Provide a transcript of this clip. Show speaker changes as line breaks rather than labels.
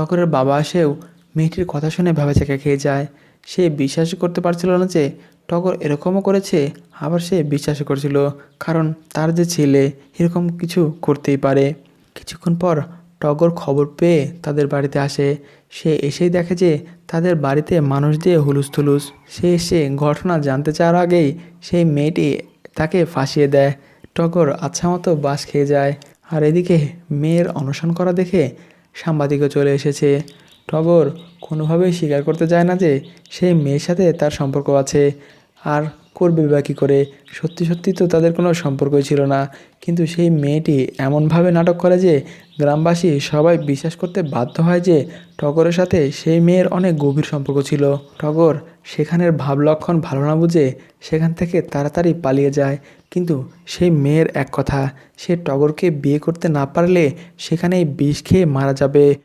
টগরের বাবা এসেও মেয়েটির কথা শুনে ভেবেচাকা খেয়ে যায়। সে বিশ্বাস করতে পারছিল না যে টগর এরকমও করেছে, আবার সে বিশ্বাস করছিল, কারণ তার যে ছেলে এরকম কিছু করতেই পারে। কিছুক্ষণ পর টগর খবর পেয়ে তাদের বাড়িতে আসে। সে এসেই দেখে যে তাদের বাড়িতে মানুষ দিয়ে হুলুস থুলুস সে এসে ঘটনা জানতে চাওয়ার আগেই সেই মেয়েটি তাকে ফাঁসিয়ে দেয়। টগর আচ্ছা মতো বাস খেয়ে যায়। আর এদিকে মেয়ের অনশন করা দেখে সাংবাদিকও চলে এসেছে। টগর কোনোভাবেই স্বীকার করতে চায় না যে সেই মেয়ের সাথে তার সম্পর্ক আছে। আর করবে বা কী করে? সত্যি সত্যি তো তাদের কোনো সম্পর্কই ছিল না। কিন্তু সেই মেয়েটি এমনভাবে নাটক করে যে গ্রামবাসী সবাই বিশ্বাস করতে বাধ্য হয় যে টগরের সাথে সেই মেয়ের অনেক গভীর সম্পর্ক ছিল। টগর সেখানের ভাব লক্ষণ ভালো না বুঝে সেখান থেকে তাড়াতাড়ি পালিয়ে যায়। কিন্তু সেই মেয়ের এক কথা, সে টগরকে বিয়ে করতে না পারলে সেখানেই বিষ খেয়ে মারা যাবে।